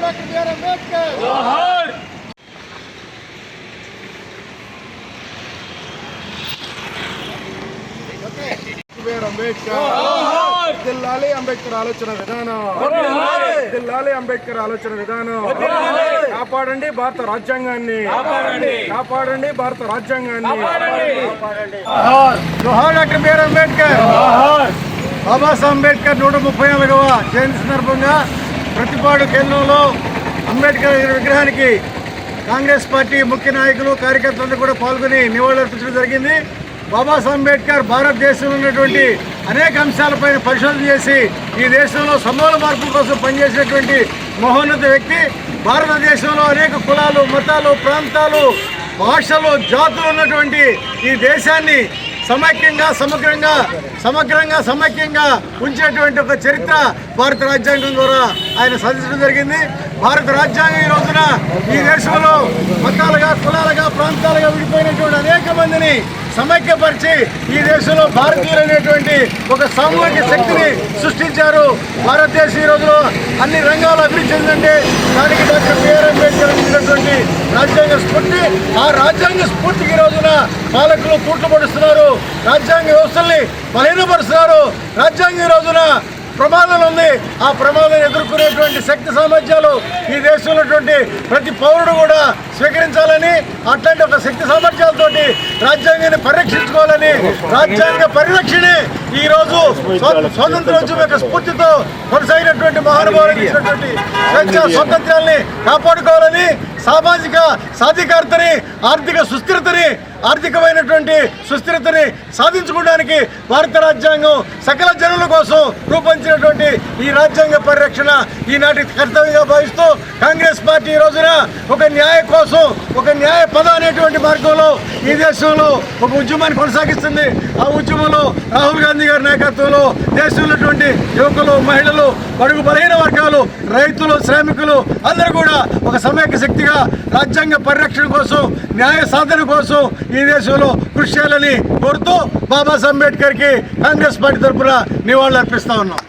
అంబేద్కర్ అంబేద్కర్ జోహార్ అంబేద్కర్ దిల్లాలి అంబేద్కర్ ఆలోచన విధానం అంబేద్కర్ ఆలోచన విధానం కాపాడండి భారత రాజ్యాంగాన్ని కాపాడండి భారత రాజ్యాంగాన్ని డాక్టర్ అంబేద్కర్ బాబాసాహెబ్ అంబేద్కర్ నూట ముప్పై నాలుగవ జయంతి సందర్భంగా ప్రతిపాడు కేంద్రంలో అంబేద్కర్ విగ్రహానికి కాంగ్రెస్ పార్టీ ముఖ్య నాయకులు కార్యకర్తలు కూడా పాల్గొని నివాళులర్పించడం జరిగింది. బాబాసాహెబ్ అంబేద్కర్ భారతదేశంలో ఉన్నటువంటి అనేక అంశాలపైన పరిశోధన చేసి ఈ దేశంలో సమూల మార్పు కోసం పనిచేసినటువంటి మహోన్నత వ్యక్తి భారతదేశంలో అనేక కులాలు మతాలు ప్రాంతాలు భాషలు జాతులు ఉన్నటువంటి ఈ దేశాన్ని సమైక్యంగా సమగ్రంగా సమగ్రంగా సమైక్యంగా ఉంచేటువంటి ఒక చరిత్ర భారత రాజ్యాంగం ద్వారా ఆయన సాధించడం జరిగింది. భారత రాజ్యాంగం ఈ రోజున ఈ దేశంలో మతాలుగా కులాలుగా ప్రాంతాలుగా విడిపోయినటువంటి అనేక మందిని సమైక్యపరిచి ఈ దేశంలో భారతీయులు అనేటువంటి ఒక సామూహిక శక్తిని సృష్టించారు. భారతదేశం ఈ రోజులో అన్ని రంగాలు అభివృద్ధి చెందంటే దానికి డాక్టర్ బిఆర్ అంబేద్కర్ రాజ్యాంగ స్ఫూర్తి. ఆ రాజ్యాంగ స్ఫూర్తికి ఈ రోజున పాలకులు తూట్లు పడుస్తున్నారు. రాజ్యాంగ వ్యవస్థల్ని బలహీనపరుస్తున్నారు. రాజ్యాంగం రోజున ప్రమాదం ఉంది. ఆ ప్రమాదం ఎదుర్కొనేటువంటి శక్తి సామర్థ్యాలు ఈ దేశంలో ఉన్నటువంటి ప్రతి పౌరుడు కూడా స్వీకరించాలని అట్లాంటి ఒక శక్తి సామర్థ్యాలతోటి రాజ్యాంగాన్ని పరిరక్షించుకోవాలని రాజ్యాంగ పరిరక్షణే ఈ రోజు స్వాతంత్రోద్యమం యొక్క స్ఫూర్తితో కొనసాగినటువంటి మహానుభావులు ఇచ్చినటువంటి స్వేచ్ఛ స్వాతంత్రాల్ని కాపాడుకోవాలని సామాజిక సాధికారతని ఆర్థిక సుస్థిరతని ఆర్థికమైనటువంటి సుస్థిరతని సాధించుకోవడానికి భారత రాజ్యాంగం సకల జనుల కోసం రూపొందించినటువంటి ఈ రాజ్యాంగ పరిరక్షణ ఈనాటి కర్తవ్యంగా భావిస్తూ కాంగ్రెస్ పార్టీ ఈ రోజున ఒక న్యాయ కోసం ఒక న్యాయ పద అనేటువంటి మార్గంలో ఈ దేశంలో ఒక ఉద్యమాన్ని కొనసాగిస్తుంది. ఆ ఉద్యమంలో రాహుల్ గాంధీ గారి నాయకత్వంలో దేశంలో యువకులు మహిళలు బడుగు బలహీన వర్గాలు రైతులు శ్రామికులు అందరూ కూడా ఒక సమైక్య శక్తిగా రాజ్యాంగ పరిరక్షణ కోసం న్యాయ సాధన కోసం ఈ దేశంలో కృషి చేయాలని కోరుతూ బాబాసాహెబ్ అంబేద్కర్కి కాంగ్రెస్ పార్టీ తరఫున నివాళులు అర్పిస్తా ఉన్నాం.